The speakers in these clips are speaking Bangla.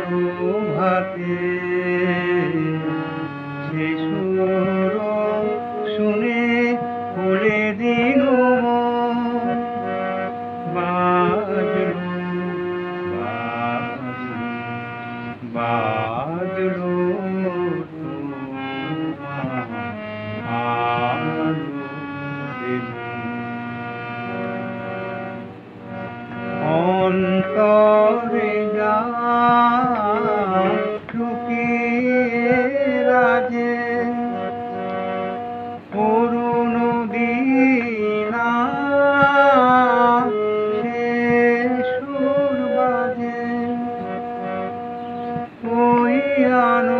প্রভাতে সে শুনে ফুলে দিন বাজলো বাজলো যা লুকিয়ে রাজে। করুণ দিনা সুর বাজে। ওই আনন্দ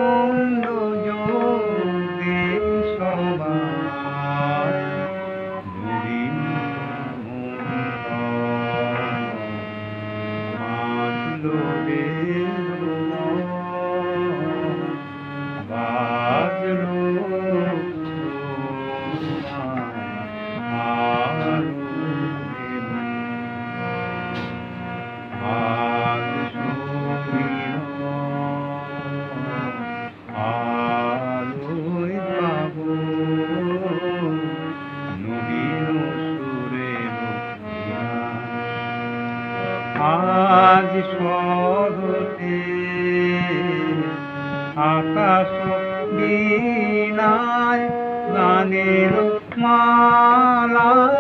আজ সরতে আকাশ বিনায় গানের মালা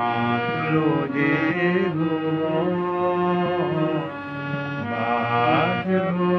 মাতলো যে বাঁচব